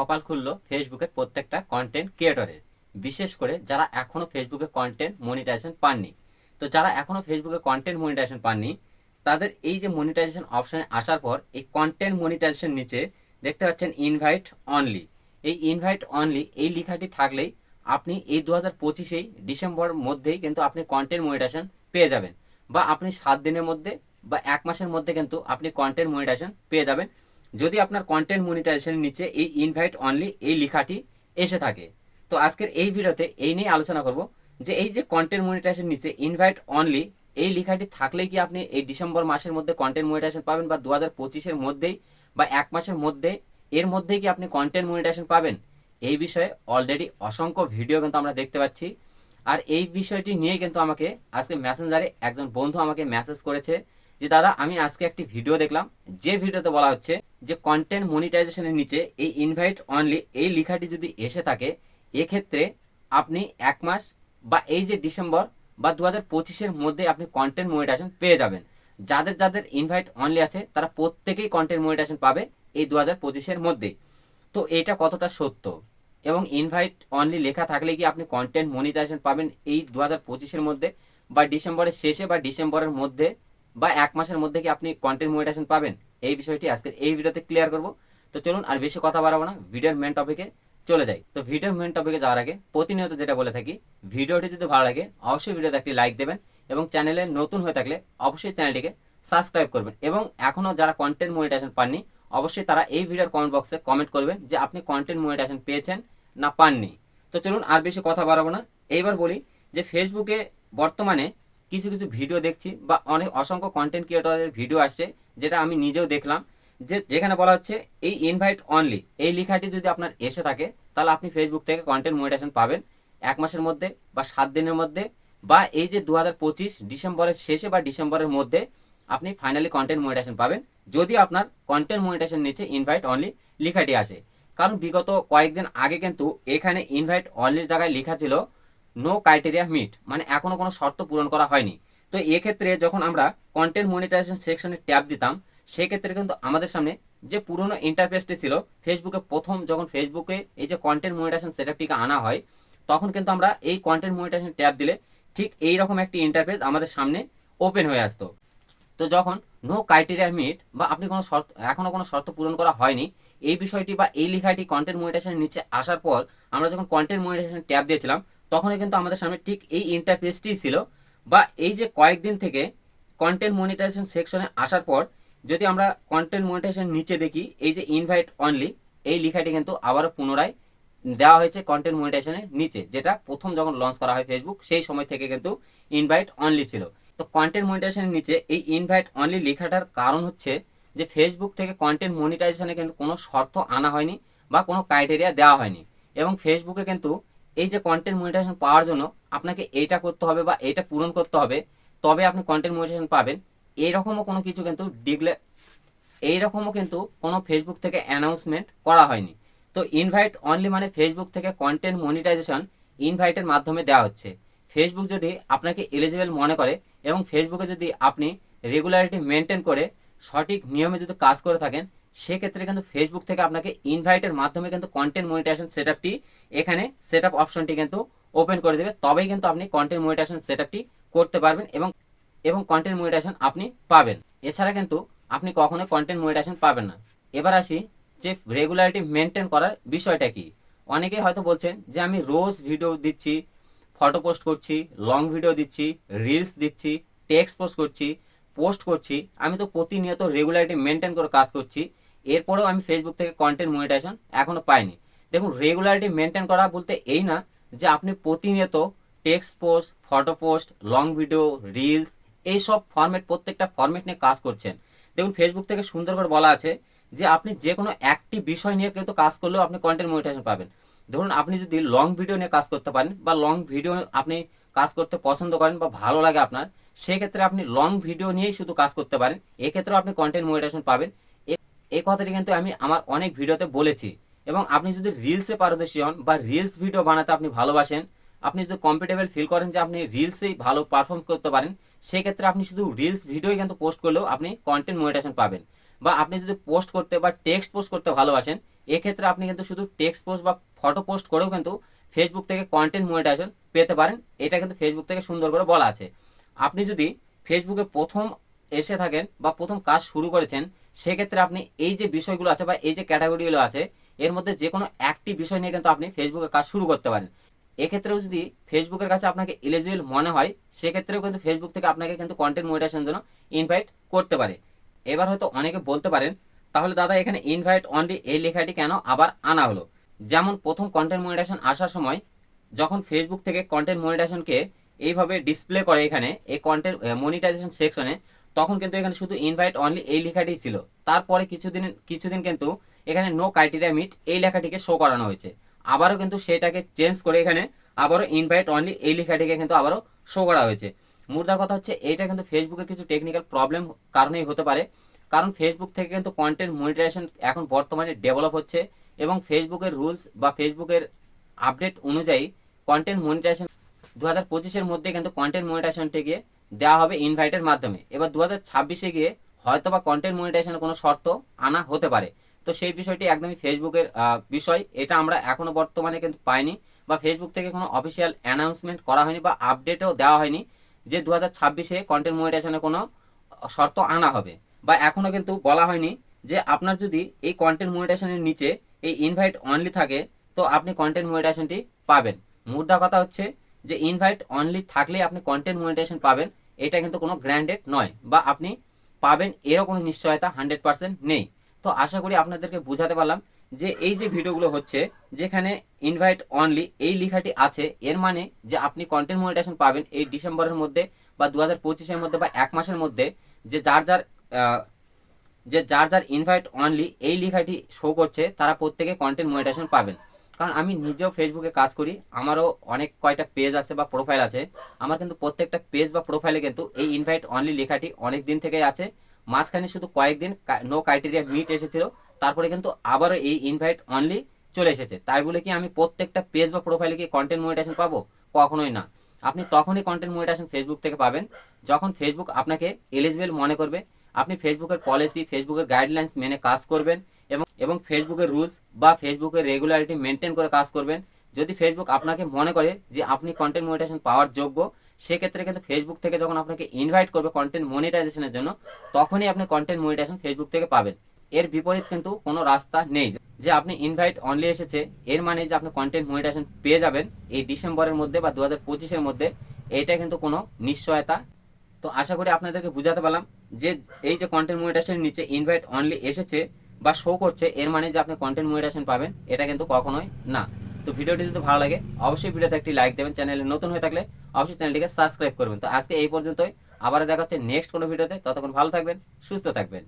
কপাল খুললো ফেসবুকের প্রত্যেকটা কন্টেন্ট ক্রিয়েটরের বিশেষ করে যারা এখনও ফেসবুকে কন্টেন্ট মনিটাইজেশন পাননি। তো যারা এখনও ফেসবুকে কন্টেন্ট মনিটাইজেশন পাননি, তাদের এই যে মনিটাইজেশন অপশনে আসার পর, এই কন্টেন্ট মনিটাইজেশন নিচে দেখতে পাচ্ছেন ইনভাইট অনলি এই ইনভাইট অনলি এই লেখাটি থাকলেই আপনি এই দু হাজার পঁচিশেই ডিসেম্বর মধ্যেই কিন্তু আপনি কন্টেন্ট মনিটাইজেশন পেয়ে যাবেন। বা আপনি সাত দিনের মধ্যে বা এক মাসের মধ্যে কিন্তু আপনি কন্টেন্ট মনিটাইজেশন পেয়ে যাবেন। যদি আপনার কন্টেন্ট মনিটাইজেশনের নিচে এই ইনভাইট অনলি এই লেখাটি এসে থাকে। তো আজকের এই ভিডিওতে এই নিয়ে আলোচনা করব যে এই যে কন্টেন্ট মনিটাইজেশন নিচে ইনভাইট অনলি এই লেখাটি থাকলে কি আপনি এই ডিসেম্বর মাসের মধ্যে কন্টেন্ট মনিটাইজেশন পাবেন বা দু হাজার পঁচিশের মধ্যেই বা এক মাসের মধ্যে এর মধ্যেই কি আপনি কন্টেন্ট মনিটাইজেশন পাবেন? এই বিষয়ে অলরেডি অসংখ্য ভিডিও কিন্তু আমরা দেখতে পাচ্ছি। আর এই বিষয়টি নিয়ে কিন্তু আমাকে আজকে মেসেঞ্জারে একজন বন্ধু আমাকে মেসেজ করেছে যে দাদা, আমি আজকে একটি ভিডিও দেখলাম। যে ভিডিওতে বলা হচ্ছে যে কন্টেন্ট মনিটাইজেশনের নিচে এই ইনভাইট অনলি এই লেখাটি যদি এসে থাকে, এক্ষেত্রে আপনি এক মাস বা এই যে ডিসেম্বর বা দু হাজার পঁচিশের মধ্যে আপনি কন্টেন্ট মনিটাইজেশন পেয়ে যাবেন। যাদের যাদের ইনভাইট অনলি আছে, তারা প্রত্যেকেই কন্টেন্ট মনিটাইজেশন পাবে এই দু হাজার পঁচিশের মধ্যে। তো এটা কতটা সত্য? এবং ইনভাইট অনলি লেখা থাকলে কি আপনি কন্টেন্ট মনিটাইজেশন পাবেন এই দু হাজার পঁচিশের মধ্যে বা ডিসেম্বরের শেষে বা ডিসেম্বরের মধ্যে? বা এক মাসের মধ্যে কি আপনি কন্টেন্ট মনিটাইজেশন পাবেন? এই বিষয়টি আজকের এই ভিডিওতে ক্লিয়ার করব। তো চলুন আর বেশি কথা বাড়াবো না, ভিডিওর মেন টপিকে চলে যাই। তো ভিডিওর মেন টপিকে যাওয়ার আগে প্রতিনিয়ত যেটা বলে থাকি, ভিডিওটি যদি ভালো লাগে, অবশ্যই ভিডিওতে একটি লাইক দেবেন এবং চ্যানেলে নতুন হয়ে থাকলে অবশ্যই চ্যানেলটিকে সাবস্ক্রাইব করবেন এবং এখনও যারা কন্টেন্ট মনিটাইজেশন পাননি, অবশ্যই তারা এই ভিডিওর কমেন্ট বক্সে কমেন্ট করবেন যে আপনি কন্টেন্ট মনিটাইজেশন পেয়েছেন না পাননি। তো চলুন আর বেশি কথা বাড়াবো না। এইবার বলি যে ফেসবুকে বর্তমানে কিছু কিছু ভিডিও দেখছি বা অনেক অসংখ্য কন্টেন্ট ক্রিয়েটরের ভিডিও আসছে, যেটা আমি নিজেও দেখলাম। যে যেখানে বলা হচ্ছে, এই ইনভাইট অনলি এই লেখাটি যদি আপনার এসে থাকে, তাহলে আপনি ফেসবুক থেকে কন্টেন্ট মনিটাইজেশন পাবেন এক মাসের মধ্যে বা সাত দিনের মধ্যে বা এই যে দু হাজার পঁচিশ ডিসেম্বরের শেষে বা ডিসেম্বরের মধ্যে আপনি ফাইনালি কন্টেন্ট মনিটাইজেশন পাবেন। যদি আপনার কন্টেন্ট মনিটাইজেশন নিচে ইনভাইট অনলি লেখাটি আসে। কারণ বিগত কয়েকদিন আগে কিন্তু এখানে ইনভাইট অনলির জায়গায় লেখা ছিল নো ক্রাইটেরিয়া মিট মানে এখনও কোনো শর্ত পূরণ করা হয়নি। তো এক্ষেত্রে যখন আমরা কন্টেন্ট মনিটাইজেশন সেকশনে ট্যাব দিতাম, সেক্ষেত্রে কিন্তু আমাদের সামনে যে পুরনো ইন্টারফেসটি ছিল ফেসবুকে প্রথম যখন ফেসবুকে এই যে কন্টেন্ট মনিটাইজেশন সেটআপটিকে আনা হয়, তখন কিন্তু আমরা এই কন্টেন্ট মনিটাইজেশন ট্যাব দিলে ঠিক এই রকম একটি ইন্টারফেস আমাদের সামনে ওপেন হয়ে আসতো। তো যখন নো ক্রাইটেরিয়া মিট বা আপনি কোনো শর্ত এখনও কোনো শর্ত পূরণ করা হয়নি, এই বিষয়টি বা এই লেখাটি কন্টেন্ট মনিটাইজেশনের নিচে আসার পর আমরা যখন কন্টেন্ট মনিটাইজেশন ট্যাব দিয়েছিলাম তখনই কিন্তু আমাদের সামনে ঠিক এই ইন্টারফেসটি ছিল। বা এই যে কয়েকদিন থেকে কন্টেন্ট মনিটাইজেশন সেকশনে আসার পর, যদি আমরা কন্টেন্ট মনিটাইজেশন নিচে দেখি, এই যে ইনভাইট অনলি এই লেখাটি কিন্তু আবারও পুনরায় দেওয়া হয়েছে কন্টেন্ট মনিটাইজেশনের নিচে, যেটা প্রথম যখন লঞ্চ করা হয় ফেসবুক সেই সময় থেকে কিন্তু ইনভাইট অনলি ছিল। তো কন্টেন্ট মনিটাইজেশনের নিচে এই ইনভাইট অনলি লেখাটার কারণ হচ্ছে যে ফেসবুক থেকে কন্টেন্ট মনিটাইজেশনে কিন্তু কোনো শর্ত আনা হয়নি বা কোনো ক্রাইটেরিয়া দেওয়া হয়নি। এবং ফেসবুকে কিন্তু এই যে কন্টেন্ট মনিটাইজেশন পাওয়ার জন্য আপনাকে এইটা করতে হবে বা এইটা পূরণ করতে হবে, তবে আপনি কন্টেন্ট মনিটাইজেশন পাবেন। এইরকমও কোনো কিছু কিন্তু ডিগলে এইরকমও কিন্তু কোনো ফেসবুক থেকে অ্যানাউন্সমেন্ট করা হয়নি। তো ইনভাইট অনলি মানে ফেসবুক থেকে কন্টেন্ট মনিটাইজেশন ইনভাইটের মাধ্যমে দেওয়া হচ্ছে। ফেসবুক যদি আপনাকে এলিজিবল মনে করে এবং ফেসবুকে যদি আপনি রেগুলারিটি মেনটেন করে সঠিক নিয়মে যদি কাজ করে থাকেন সেক্ষেত্রে কিন্তু ফেসবুক থেকে আপনাকে ইনভাইটের মাধ্যমে কিন্তু কন্টেন্ট মনিটাইজেশন সেটআপটি এখানে সেটআপ অপশনটি কিন্তু ওপেন করে দেবে। তবেই কিন্তু আপনি কন্টেন্ট মনিটাইজেশন সেটআপটি করতে পারবেন এবং এবং কন্টেন্ট মনিটাইজেশন আপনি পাবেন। এছাড়া কিন্তু আপনি কখনোই কন্টেন্ট মনিটাইজেশন পাবেন না। এবার আসি যে রেগুলারিটি মেনটেন করার বিষয়টা কি? অনেকেই হয়তো বলছেন যে আমি রোজ ভিডিও দিচ্ছি ফটো পোস্ট করছি লং ভিডিও দিচ্ছি রিলস দিচ্ছি টেক্সট পোস্ট করছি পোস্ট করছি। আমি তো প্রতিনিয়ত রেগুলারিটি মেনটেন করে কাজ করছি। এরপরেও আমি ফেসবুক থেকে কন্টেন্ট মনিটাইজেশন এখনও পাইনি। দেখুন রেগুলারিটি মেনটেন করা বলতে এই না যে আপনি প্রতিনিয়ত text post photo post long video reels এইসব ফরম্যাট প্রত্যেকটা ফরম্যাট নিয়ে কাজ করছেন। দেখুন ফেসবুক থেকে সুন্দর করে বলা আছে যে আপনি যে কোনো একটি বিষয় নিয়ে কিন্তু কাজ করলেও আপনি কন্টেন্ট মনিটাইজেশন পাবেন। ধরুন, আপনি যদি লং ভিডিও নিয়ে কাজ করতে পারেন বা লং ভিডিও আপনি কাজ করতে পছন্দ করেন বা ভালো লাগে আপনার, সেক্ষেত্রে আপনি লং ভিডিও নিয়েই শুধু কাজ করতে পারেন। এক্ষেত্রেও আপনি কন্টেন্ট মনিটাইজেশন পাবেন। এই কথাটি কিন্তু আমি আমার অনেক ভিডিওতে বলেছি। এবং আপনি যদি রিলসে পারদর্শী হন বা রিলস ভিডিও বানাতে আপনি ভালোবাসেন, আপনি যদি কমফর্টেবল ফিল করেন যে আপনি রিলসেই ভালো পারফর্ম করতে পারেন, সেক্ষেত্রে আপনি শুধু রিলস ভিডিওই কিন্তু পোস্ট করলেও আপনি কন্টেন্ট মনিটাইজেশন পাবেন। বা আপনি যদি পোস্ট করতে বা টেক্সট পোস্ট করতে ভালোবাসেন, এক্ষেত্রে আপনি কিন্তু শুধু টেক্সট পোস্ট বা ফটো পোস্ট করেও কিন্তু ফেসবুক থেকে কন্টেন্ট মনিটাইজেশন পেতে পারেন। এটা কিন্তু ফেসবুক থেকে সুন্দর করে বলা আছে। আপনি যদি ফেসবুকে প্রথম এসে থাকেন বা প্রথম কাজ শুরু করেছেন সেক্ষেত্রে আপনি এই যে বিষয়গুলো আছে বা এই যে ক্যাটাগরিগুলো আছে, এর মধ্যে যে কোনো একটি বিষয় নিয়ে কিন্তু আপনি ফেসবুকে কাজ শুরু করতে পারেন। এক্ষেত্রেও যদি ফেসবুকের কাছে আপনাকে এলিজিবল মনে হয়, সেক্ষেত্রেও কিন্তু ফেসবুক থেকে আপনাকে কিন্তু কন্টেন্ট মনিটাইজেশনের জন্য ইনভাইট করতে পারে। এবার হয়তো অনেকে বলতে পারেন, তাহলে দাদা, এখানে ইনভাইট অনলি এই লেখাটি কেন আবার আনা হলো? যেমন প্রথম কন্টেন্ট মনিটাইজেশন আসার সময়, যখন ফেসবুক থেকে কন্টেন্ট মনিটাইজেশনকে এইভাবে ডিসপ্লে করে এখানে, এই কন্টেন্ট মনিটাইজেশন সেকশনে তখন কিন্তু এখানে শুধু ইনভাইট অনলি এই লেখাটি ছিল। তারপরে কিছুদিন কিছুদিন কিন্তু এখানে নো ক্রাইটেরিয়া মিট এই লেখাটিকে শো করানো হয়েছে। আবারও কিন্তু সেটাকে চেঞ্জ করে এখানে আবারও ইনভাইট অনলি এই লেখাটিকে কিন্তু আবারও শো করা হয়েছে। মুদ্রা কথা হচ্ছে, এইটা কিন্তু ফেসবুকের কিছু টেকনিক্যাল প্রবলেম কারণেই হতে পারে। কারণ ফেসবুক থেকে কিন্তু কন্টেন্ট মনিটাইজেশন এখন বর্তমানে ডেভেলপ হচ্ছে এবং ফেসবুকের রুলস বা ফেসবুকের আপডেট অনুযায়ী কন্টেন্ট মনিটাইজেশন দু হাজার পঁচিশের মধ্যে কিন্তু কন্টেন্ট মনিটাইজেশনটিকে দেওয়া হবে ইনভাইটের মাধ্যমে। এবার দু হাজার ছাব্বিশে গিয়ে হয়তো বা কন্টেন্ট মনিটাইজেশনের কোনো শর্ত আনা হতে পারে। তো সেই বিষয়টি একদমই ফেসবুকের বিষয়। এটা আমরা এখনও বর্তমানে কিন্তু পাইনি বা ফেসবুক থেকে কোনো অফিসিয়াল অ্যানাউন্সমেন্ট করা হয়নি বা আপডেটও দেওয়া হয়নি যে দু হাজার ছাব্বিশে কন্টেন্ট মনিটাইজেশনের কোনো শর্ত আনা হবে। বা এখনও কিন্তু বলা হয়নি যে আপনার যদি এই কন্টেন্ট মনিটাইজেশনের নিচে এই ইনভাইট অনলি থাকে, তো আপনি কন্টেন্ট মনিটাইজেশনটি পাবেন। মুদ্রা কথা হচ্ছে যে ইনভাইট অনলি থাকলেই আপনি কন্টেন্ট মনিটাইজেশন পাবেন। এটা কিন্তু কোনো গ্র্যান্ডেড নয় বা আপনি পাবেন এরও কোনো নিশ্চয়তা হান্ড্রেড পার্সেন্ট নেই। তো আশা করি আপনাদেরকে বোঝাতে পারলাম যে এই যে ভিডিওগুলো হচ্ছে, যেখানে ইনভাইট অনলি এই লেখাটি আছে, এর মানে যে আপনি কন্টেন্ট মনিটাইজেশন পাবেন এই ডিসেম্বরের মধ্যে বা দু হাজার মধ্যে বা এক মাসের মধ্যে যে যার যার যে যার যার ইনভাইট অনলি এই লেখাটি শো করছে, তারা প্রত্যেকে কন্টেন্ট মনিটাইজেশন পাবেন। কারণ আমি নিজেও ফেসবুকে কাজ করি, আমারও অনেক কয়টা পেজ আছে বা প্রোফাইল আছে। আমার কিন্তু প্রত্যেকটা পেজ বা প্রোফাইলে কিন্তু এই ইনভাইট অনলি লেখাটি অনেক দিন থেকেই আছে। মাঝখানে শুধু কয়েকদিন নো ক্রাইটেরিয়া মিট এসেছিল, তারপরে কিন্তু আবারও এই ইনভাইট অনলি চলে এসেছে। তাই বলে কি আমি প্রত্যেকটা পেজ বা প্রোফাইলে কি কন্টেন্ট মনিটাইজেশন পাবো? কখনোই না। আপনি তখনই কন্টেন্ট মনিটাইজেশন ফেসবুক থেকে পাবেন, যখন ফেসবুক আপনাকে এলিজিবল মনে করবে। আপনি ফেসবুকের পলিসি ফেসবুকের গাইডলাইন্স মেনে কাজ করবেন এবং এবং ফেসবুকের রুলস বা ফেসবুকের রেগুলারিটি মেনটেন করে কাজ করবেন। যদি ফেসবুক আপনাকে মনে করে যে আপনি কন্টেন্ট মনিটাইজেশন পাওয়ার যোগ্য, সেক্ষেত্রে কিন্তু ফেসবুক থেকে যখন আপনাকে ইনভাইট করবে কন্টেন্ট মনিটাইজেশনের জন্য, তখনই আপনি কন্টেন্ট মনিটাইজেশন ফেসবুক থেকে পাবেন। এর বিপরীত কিন্তু কোনো রাস্তা নেই। যে আপনি ইনভাইট অনলি এসেছে, এর মানে যে আপনি কন্টেন্ট মনিটাইজেশন পেয়ে যাবেন এই ডিসেম্বরের মধ্যে বা দু হাজার মধ্যে, এটা কিন্তু কোনো নিশ্চয়তা। তো আশা করি আপনাদেরকে বুঝাতে পারলাম যে এই যে কন্টেন্ট মনিটাইজেশনের নিচে ইনভাইট অনলি এসেছে বা শো করছে, এর মানে যে আপনি কন্টেন্ট মনিটাইজেশন পাবেন, এটা কিন্তু কখনোই না। তো ভিডিওটি যদি ভালো লাগে, অবশ্যই ভিডিওতে একটি লাইক দেবেন চ্যানেলে নতুন হয়ে থাকলে অবশ্যই চ্যানেলটিকে সাবস্ক্রাইব করবেন। তো আজকে এই পর্যন্তই আবার দেখা হচ্ছে নেক্সট কোনো ভিডিওতে, ততক্ষণ ভালো থাকবেন, সুস্থ থাকবেন।